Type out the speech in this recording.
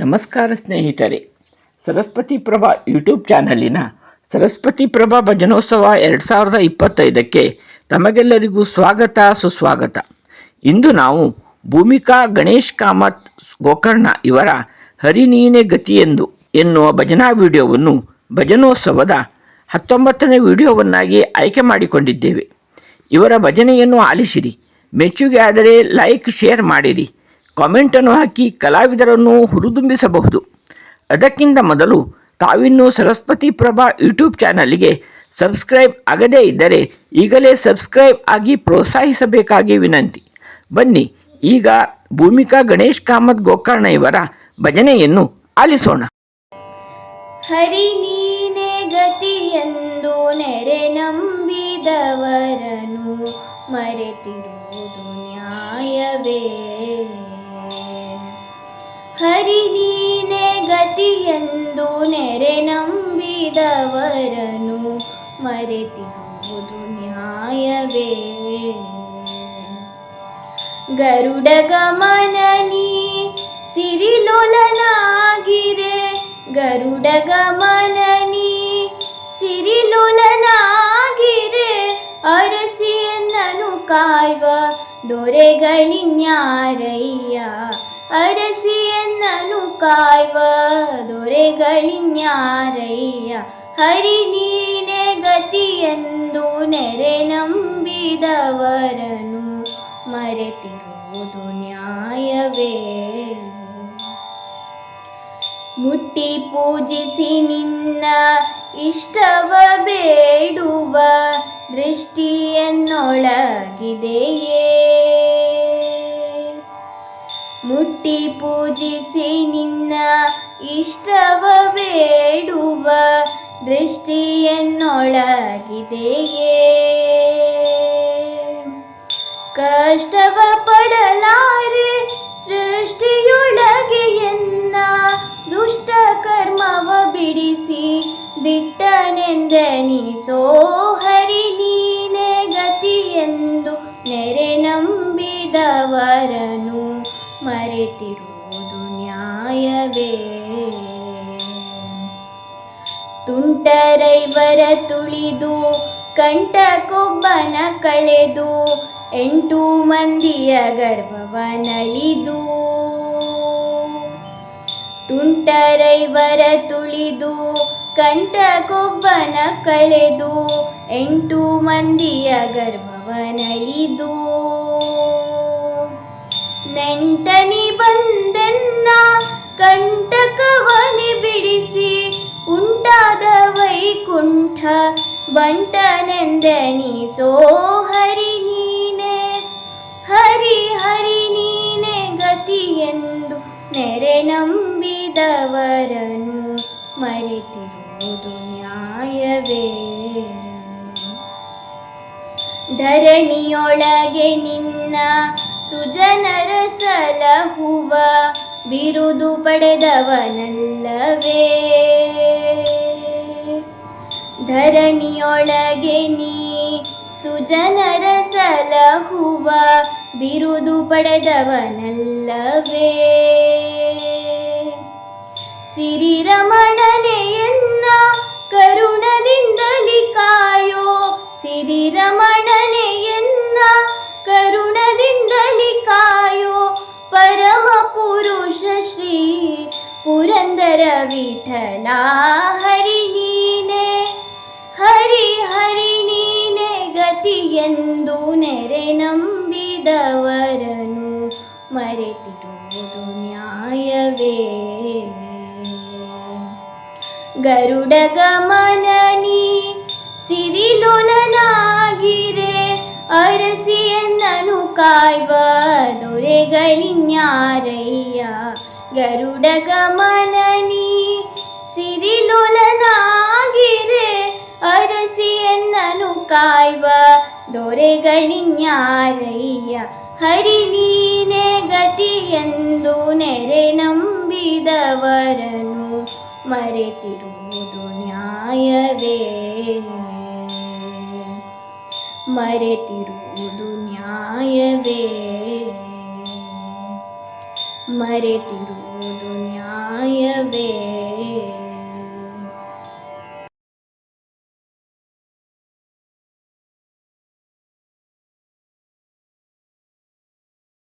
ನಮಸ್ಕಾರ ಸ್ನೇಹಿತರೆ. ಸರಸ್ವತಿ ಪ್ರಭಾ ಯೂಟ್ಯೂಬ್ ಚಾನಲಿನ ಸರಸ್ವತಿ ಪ್ರಭಾ ಭಜನೋತ್ಸವ ಎರಡು ಸಾವಿರದ ಇಪ್ಪತ್ತೈದಕ್ಕೆ ತಮಗೆಲ್ಲರಿಗೂ ಸ್ವಾಗತ, ಸುಸ್ವಾಗತ. ಇಂದು ನಾವು ಭೂಮಿಕಾ ಗಣೇಶ್ ಕಾಮತ್ ಗೋಕರ್ಣ ಇವರ ಹರಿನೀನೆ ಗತಿಯೆಂದು ಎನ್ನುವ ಭಜನಾ ವಿಡಿಯೋವನ್ನು ಭಜನೋತ್ಸವದ ಹತ್ತೊಂಬತ್ತನೇ ವಿಡಿಯೋವನ್ನಾಗಿ ಆಯ್ಕೆ ಮಾಡಿಕೊಂಡಿದ್ದೇವೆ. ಇವರ ಭಜನೆಯನ್ನು ಆಲಿಸಿರಿ. ಮೆಚ್ಚುಗೆ ಆದರೆ ಲೈಕ್, ಶೇರ್ ಮಾಡಿರಿ. ಕಾಮೆಂಟನ್ನು ಹಾಕಿ ಕಲಾವಿದರನ್ನು ಹುರಿದುಂಬಿಸಬಹುದು. ಅದಕ್ಕಿಂತ ಮೊದಲು ತಾವಿನ್ನೂ ಸರಸ್ವತಿ ಪ್ರಭಾ ಯೂಟ್ಯೂಬ್ ಚಾನಲ್ಗೆ ಸಬ್ಸ್ಕ್ರೈಬ್ ಆಗದೇ ಇದ್ದರೆ ಈಗಲೇ ಸಬ್ಸ್ಕ್ರೈಬ್ ಆಗಿ ಪ್ರೋತ್ಸಾಹಿಸಬೇಕಾಗಿ ವಿನಂತಿ. ಬನ್ನಿ, ಈಗ ಭೂಮಿಕಾ ಗಣೇಶ್ ಕಾಮತ್ ಗೋಕರ್ಣ ಇವರ ಭಜನೆಯನ್ನು ಆಲಿಸೋಣ. ಹರಿ ನೀನೆ ಗತಿಯೆಂದು ನೆರೆ ನಂಬಿದವರನು ಮರೆತಿರುವುದು ನ್ಯಾಯವೇ? ಹರಿ ನೀನೆ ಗತಿಯೆಂದು ನೆರೆ ನಂಬಿದವರನು ಮರೆತಿರುವುದು ನ್ಯಾಯವೇ. ಗರುಡ ಗಮನನಿ ಸಿರಿಲೋಲನಾಗಿರೆ. ಗರುಡ ಗಮನನಿ ಸಿರಿಲೋಲನಾಗಿರೆ. ಅರಸಿಯನ್ನನು ಕಾಯ್ವ ದೊರೆಗಳಿನ್ಯಾರಯ್ಯ. ಅರಸಿಯನ್ನನು ಕಾಯ್ವ ದೊರೆಗಳಿನ್ಯಾರಯ್ಯ ಹರಿ ನೀನೆ ಗತಿಯೆಂದು ನೆರೆ ನಂಬಿದವರನು ಮರೆತಿರುವುದು ನ್ಯಾಯವೇ ಮುಟ್ಟಿ ಪೂಜಿಸಿ ನಿನ್ನ ಇಷ್ಟವ ಬೇಡುವ ದೃಷ್ಟಿಯನ್ನೊಳಗಿದೆಯೇ ಮುಟ್ಟಿ ಪೂಜಿಸಿ ನಿನ್ನ ಇಷ್ಟವ ಬೇಡುವ ದೃಷ್ಟಿಯನ್ನೊಳಗಿದೆಯೇ. ಕಷ್ಟವ ಪಡಲಾರೆ ಸೃಷ್ಟಿಯೊಳಗೆ ಎನ್ನ ದುಷ್ಟ ಕರ್ಮವ ಬಿಡಿಸಿ ದಿಟ್ಟನೆಂದೆನಿಸೋ ಹರಿ ನೀನೆ ಗತಿಯೆಂದು ನೆರೆ ನಂಬಿದವರನು. ಮರೆತಿರುವುದು ನ್ಯಾಯವೇ? ತುಂಟರೈವರ ತುಳಿದು ಕಂಠಕೊಬ್ಬನ ಕಳೆದು ಎಂಟು ಮಂದಿಯ ಗರ್ಭವ ನಳಿದು ತುಂಟರೈವರ ತುಳಿದು ಕಂಠಕೊಬ್ಬನ ಕಳೆದು ಎಂಟು ಮಂದಿಯ ಗರ್ಭವ ನಳಿದು ಕಂಟಕವನಿ ಬಿಡಿಸಿ ಉಂಟಾದ ವೈಕುಂಠ ಬಂಟನೆಂದೆನಿಸೋ ಹರಿ ನೀನೆ. ಹರಿ ಹರಿ ನೀನೆ ಎಂದು ನೆರೆ ನಂಬಿದವರನು ಮರೆತಿರುವುದು ನ್ಯಾಯವೇ. ಧರಣಿಯೊಳಗೆ ನಿನ್ನ ಸುಜನರ ಸಲಹುವ ಬಿರುದು ಪಡೆದವನಲ್ಲವೇ? ಧರಣಿಯೊಳಗೆ ನೀ ಸುಜನರ ಸಲಹುವ ಬಿರುದು ಪಡೆದವನಲ್ಲವೇ? ಪುರಂದರ ವಿಠಲ ಹರಿ ನೀನೆ ಹರಿ ಹರಿ ನೀನೆ ಗತಿಯೆಂದು ನೆರೆ ನಂಬಿದವರನು ಮರೆತಿರುವುದು ನ್ಯಾಯವೇ ಗರುಡ ಗಮನನಿ ಸಿರಿಲೋಲನಾಗಿರೆ ಅರಸಿಯನ್ನನು ಕಾಯ್ವ ದೊರೆಗಳಿನ್ಯಾರಯ್ಯ ಗರುಡ ಗಮನನಿ ಸಿರಿಲೋಲನಾಗಿರೆ ಅರಸಿಯನ್ನನು ಕಾಯ್ವ ದೊರೆಗಳಿನ್ಯಾರಯ್ಯ ಹರಿ ನೀನೆ ಗತಿಯೆಂದು ನೆರೆ ನಂಬಿದವರನು ಮರೆತಿರುವುದು ನ್ಯಾಯವೇ ಮರೆತಿರುವುದು ನ್ಯಾಯವೇ മരെ തിരുതുന്യായവേ